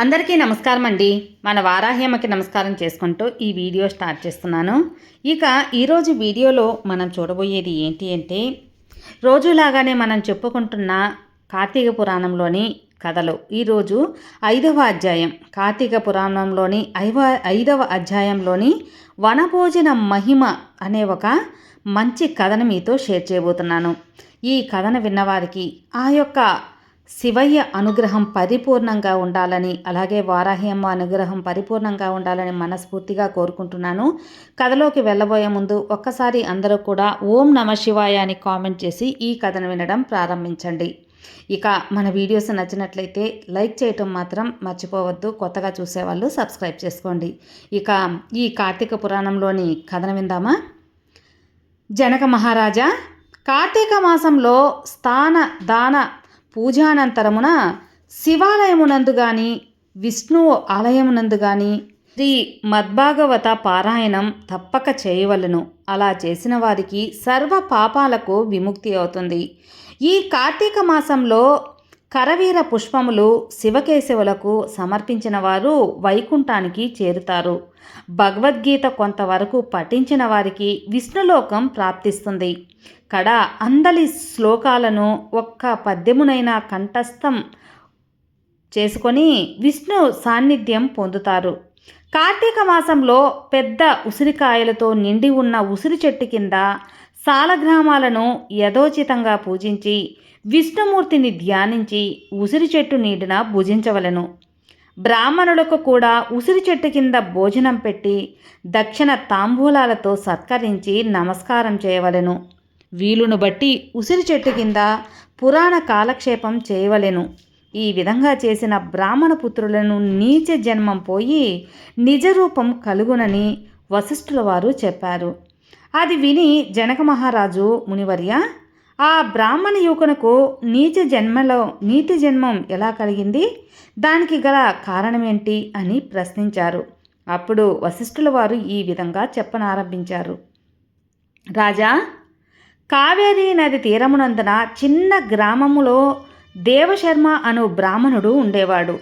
అందరికీ నమస్కారం అండి మన వారాహ్యమ్మకి నమస్కారం చేసుకుంటూ ఈ వీడియో స్టార్ట్ చేస్తున్నాను. ఇక ఈరోజు వీడియోలో మనం చూడబోయేది ఏంటి అంటే రోజులాగానే మనం చెప్పుకుంటున్న కార్తీక పురాణంలోని కథలు. ఈరోజు ఐదవ అధ్యాయం కార్తీక పురాణంలోని ఐవ ఐదవ అధ్యాయంలోని వనభోజన మహిమ అనే ఒక మంచి కథను మీతో షేర్ చేయబోతున్నాను. ఈ కథను విన్నవారికి ఆ యొక్క శివయ్య అనుగ్రహం పరిపూర్ణంగా ఉండాలని అలాగే వారాహ్యమ్మ అనుగ్రహం పరిపూర్ణంగా ఉండాలని మనస్ఫూర్తిగా కోరుకుంటున్నాను. కథలోకి వెళ్ళబోయే ముందు ఒక్కసారి అందరూ కూడా ఓం నమ శివాయ అని కామెంట్ చేసి ఈ కథను వినడం ప్రారంభించండి. ఇక మన వీడియోస్ నచ్చినట్లయితే లైక్ చేయటం మాత్రం మర్చిపోవద్దు. కొత్తగా చూసేవాళ్ళు సబ్స్క్రైబ్ చేసుకోండి. ఇక ఈ కార్తీక పురాణంలోని కథను విందామా? జనక మహారాజా కార్తీక మాసంలో స్థాన దాన పూజానంతరమున శివాలయమునందు గాని విష్ణు ఆలయమునందు గాని శ్రీ మద్భాగవత పారాయణం తప్పక చేయవలను. అలా చేసిన వారికి సర్వ పాపాలకు విముక్తి అవుతుంది. ఈ కార్తీక మాసంలో కరవీర పుష్పములు శివకేశవులకు సమర్పించిన వారు వైకుంఠానికి చేరుతారు. భగవద్గీత కొంతవరకు పఠించిన వారికి విష్ణులోకం ప్రాప్తిస్తుంది. కడ అందలి శ్లోకాలను ఒక్క పద్యమునైనా కంఠస్థం చేసుకొని విష్ణు సాన్నిధ్యం పొందుతారు. కార్తీక మాసంలో పెద్ద ఉసిరికాయలతో నిండి ఉన్న ఉసిరి చెట్టు కింద సాలగ్రామాలను యథోచితంగా పూజించి విష్ణుమూర్తిని ధ్యానించి ఉసిరి చెట్టు నీటిన భుజించవలను. బ్రాహ్మణులకు కూడా ఉసిరి చెట్టు కింద భోజనం పెట్టి దక్షిణ తాంబూలాలతో సత్కరించి నమస్కారం చేయవలెను. వీలును బట్టి ఉసిరి చెట్టు కింద పురాణ కాలక్షేపం చేయవలెను. ఈ విధంగా చేసిన బ్రాహ్మణ పుత్రులను నీచ జన్మం పోయి నిజరూపం కలుగునని వశిష్ఠుల వారు చెప్పారు. అది విని జనక మహారాజు మునివర్య ఆ బ్రాహ్మణ యువకునకు నీచ జన్మలో నీతి జన్మం ఎలా కలిగింది? దానికి గల కారణమేంటి అని ప్రశ్నించారు. అప్పుడు వశిష్ఠుల వారు ఈ విధంగా చెప్పనారంభించారు. రాజా కావేరీ నది తీరమునందున చిన్న గ్రామములో దేవశర్మ అను బ్రాహ్మణుడు ఉండేవాడు.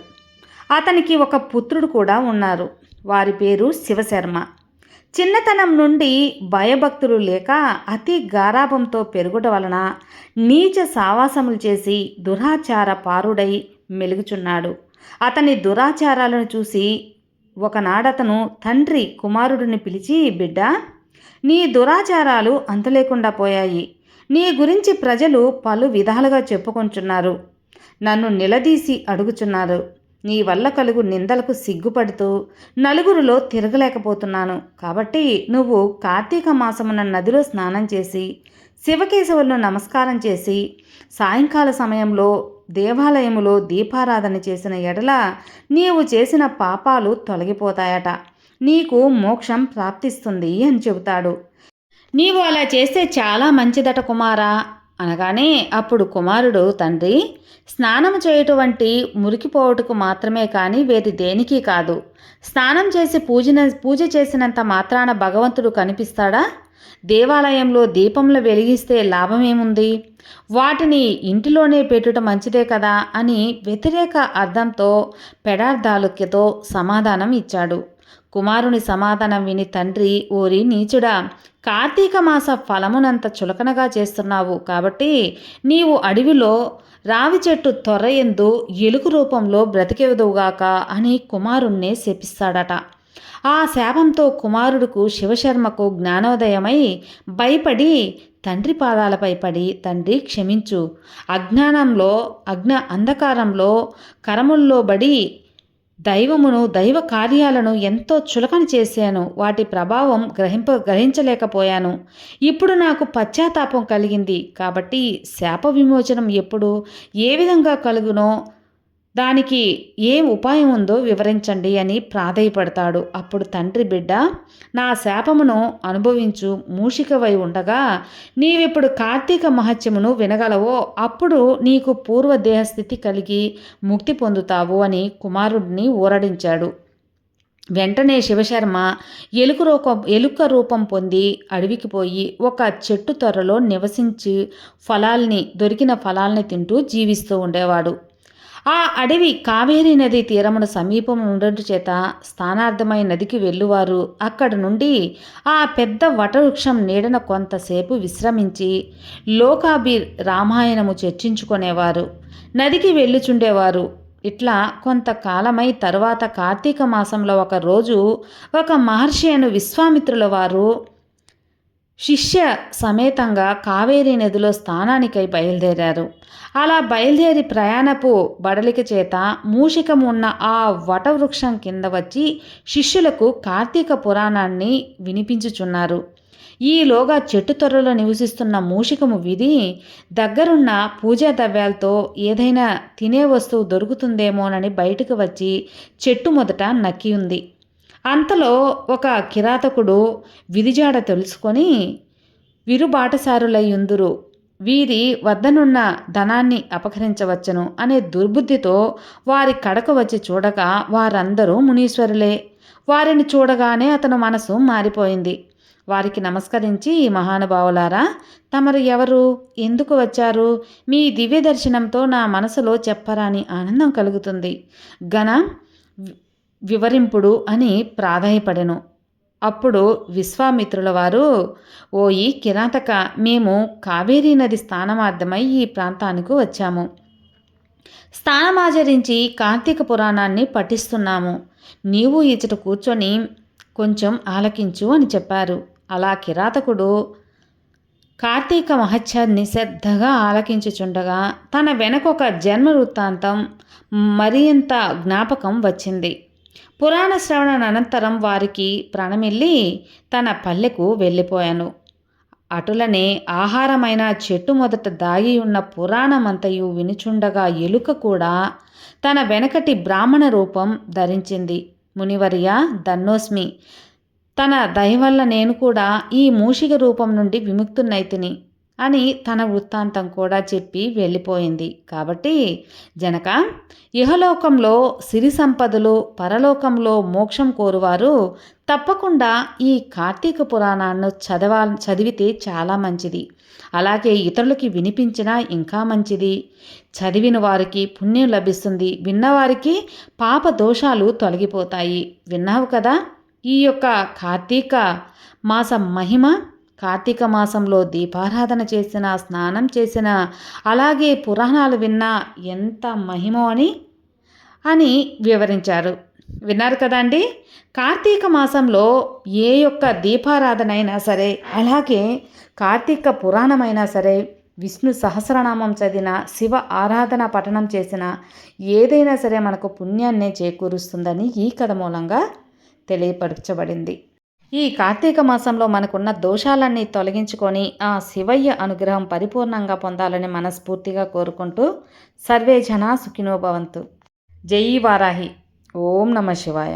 అతనికి ఒక పుత్రుడు కూడా ఉన్నారు. వారి పేరు శివశర్మ. చిన్నతనం నుండి భయభక్తులు లేక అతి గారాభంతో పెరుగుట వలన నీచ సావాసములు చేసి దురాచార పారుడై మెలుగుచున్నాడు. అతని దురాచారాలను చూసి ఒకనాడతను తండ్రి కుమారుడిని పిలిచి బిడ్డ నీ దురాచారాలు అంతులేకుండా పోయాయి. నీ గురించి ప్రజలు పలు విధాలుగా చెప్పుకొంచున్నారు. నన్ను నిలదీసి అడుగుచున్నారు. నీ వల్ల కలుగు నిందలకు సిగ్గుపడుతూ నలుగురిలో తిరగలేకపోతున్నాను. కాబట్టి నువ్వు కార్తీక మాసమున నదిలో స్నానం చేసి శివకేశవులను నమస్కారం చేసి సాయంకాల సమయంలో దేవాలయములో దీపారాధన చేసిన ఎడల నీవు చేసిన పాపాలు తొలగిపోతాయట. నీకు మోక్షం ప్రాప్తిస్తుంది అని చెబుతాడు. నీవు అలా చేస్తే చాలా మంచిదట కుమారా అనగానే అప్పుడు కుమారుడు తండ్రి స్నానం చేయటువంటి మురికిపోవటకు మాత్రమే కానీ వేది దేనికి కాదు. స్నానం చేసి పూజన పూజ చేసినంత మాత్రాన భగవంతుడు కనిపిస్తాడా? దేవాలయంలో దీపంలో వెలిగిస్తే లాభమేముంది? వాటిని ఇంటిలోనే పెట్టుట మంచిదే కదా? అని వ్యతిరేక అర్థంతో పెడార్థాలుక్యతో సమాధానం ఇచ్చాడు. కుమారుని సమాధానం విని తండ్రి ఓరి నీచుడా కార్తీక మాస ఫలమునంత చులకనగా చేస్తున్నావు కాబట్టి నీవు అడవిలో రావి చెట్టు త్వర ఎందు ఎలుగు రూపంలో బ్రతికెవదువుగాక అని కుమారుణ్ణి శపిస్తాడట. ఆ శాపంతో కుమారుడుకు శివశర్మకు జ్ఞానోదయమై భయపడి తండ్రి పాదాలపై పడి తండ్రి క్షమించు. అజ్ఞానంలో అజ్ఞ అంధకారంలో కరముల్లో బడి దైవమును దైవ కార్యాలను ఎంతో చులకన చేశాను. వాటి ప్రభావం గ్రహింప గ్రహించలేకపోయాను. ఇప్పుడు నాకు పశ్చాత్తాపం కలిగింది. కాబట్టి శాప విమోచనం ఎప్పుడు ఏ విధంగా కలుగునో దానికి ఏం ఉపాయం ఉందో వివరించండి అని ప్రాధేయపడతాడు. అప్పుడు తండ్రి బిడ్డ నా శాపమును అనుభవించు మూషికవై ఉండగా నీవిప్పుడు కార్తీక మహత్యమును వినగలవో అప్పుడు నీకు పూర్వ దేహస్థితి కలిగి ముక్తి పొందుతావు అని కుమారుడిని ఊరడించాడు. వెంటనే శివశర్మ ఎలుక రూపం ఎలుక రూపం పొంది అడవికి పోయి ఒక చెట్టు త్వరలో నివసించి ఫలాల్ని దొరికిన ఫలాల్ని తింటూ జీవిస్తూ ఉండేవాడు. ఆ అడవి కావేరీ నది తీరమున సమీపం ఉండటం చేత స్థానార్థమై నదికి వెళ్ళువారు. అక్కడి నుండి ఆ పెద్ద వటవృక్షం నీడన కొంతసేపు విశ్రమించి లోకాబీర్ రామాయణము చర్చించుకునేవారు. నదికి వెళ్ళుచుండేవారు. ఇట్లా కొంతకాలమై తరువాత కార్తీక మాసంలో ఒక రోజు ఒక మహర్షి అను విశ్వామిత్రుల వారు శిష్య సమేతంగా కావేరీ నదిలో స్నానానికై బయలుదేరారు. అలా బయలుదేరి ప్రయాణపు బడలిక చేత మూషికం ఉన్న ఆ వటవృక్షం కింద వచ్చి శిష్యులకు కార్తీక పురాణాన్ని వినిపించుచున్నారు. ఈలోగా చెట్టు త్వరలో నివసిస్తున్న మూషికము విధి దగ్గరున్న పూజా ద్రవ్యాలతో ఏదైనా తినే వస్తువు దొరుకుతుందేమోనని బయటకు వచ్చి చెట్టు మొదట నక్కి ఉంది. అంతలో ఒక కిరాతకుడు విధిజాడ తెలుసుకొని విరుబాటసారులయ్యుందురు వీరి వద్దనున్న ధనాన్ని అపహరించవచ్చును అనే దుర్బుద్ధితో వారి కడకు వచ్చి చూడగా వారందరూ మునీశ్వరులే. వారిని చూడగానే అతను మనసు మారిపోయింది. వారికి నమస్కరించి మహానుభావులారా తమరు ఎవరు? ఎందుకు వచ్చారు? మీ దివ్య దర్శనంతో నా మనసులో చెప్పరాని ఆనందం కలుగుతుంది. ఘన వివరింపుడు అని ప్రాధాయపడెను. అప్పుడు విశ్వామిత్రుల వారు ఓయి కిరాతక మేము కావేరీ నది స్థానమార్థమై ఈ ప్రాంతానికి వచ్చాము. స్థానమాచరించి కార్తీక పురాణాన్ని పఠిస్తున్నాము. నీవు ఇచ్చట కూర్చొని కొంచెం ఆలకించు అని చెప్పారు. అలా కిరాతకుడు కార్తీక మహత్యాన్ని శ్రద్ధగా ఆలకించుచుండగా తన వెనకొక జన్మ వృత్తాంతం మరింత జ్ఞాపకం వచ్చింది. పురాణ శ్రవణ అనంతరం వారికి ప్రాణమిల్లి తన పల్లెకు వెళ్ళిపోయాను. అటులనే ఆహారమైన చెట్టు మొదట దాగి ఉన్న పురాణమంతయు వినుచుండగా ఎలుక కూడా తన వెనకటి బ్రాహ్మణ రూపం ధరించింది. మునివర్య దన్నోస్మి తన దయ వల్ల నేను కూడా ఈ మూషిక రూపం నుండి విముక్తున్నైతిని. అని తన వృత్తాంతం కూడా చెప్పి వెళ్ళిపోయింది. కాబట్టి జనక ఇహలోకంలో సిరి సంపదలు పరలోకంలో మోక్షం కోరువారు తప్పకుండా ఈ కార్తీక పురాణాన్ని చదవా చదివితే చాలా మంచిది. అలాగే ఇతరులకి వినిపించినా ఇంకా మంచిది. చదివిన వారికి పుణ్యం లభిస్తుంది. విన్నవారికి పాప దోషాలు తొలగిపోతాయి. విన్నావు కదా? ఈ యొక్క కార్తీక మాసం మహిమ కార్తీక మాసంలో దీపారాధన చేసిన స్నానం చేసిన అలాగే పురాణాలు విన్నా ఎంత మహిమో అని అని వివరించారు. విన్నారు కదండి కార్తీక మాసంలో ఏ యొక్క దీపారాధన అయినా సరే అలాగే కార్తీక పురాణమైనా సరే విష్ణు సహస్రనామం చదివిన శివ ఆరాధన పఠనం చేసిన ఏదైనా సరే మనకు పుణ్యాన్నే చేకూరుస్తుందని ఈ కథ మూలంగా తెలియపరచబడింది. ఈ కార్తీక మాసంలో మనకున్న దోషాలన్నీ తొలగించుకొని ఆ శివయ్య అనుగ్రహం పరిపూర్ణంగా పొందాలని మనస్ఫూర్తిగా కోరుకుంటూ సర్వే జనా సుఖినోభవంతు జై వారాహి. ఓం నమ శివాయ.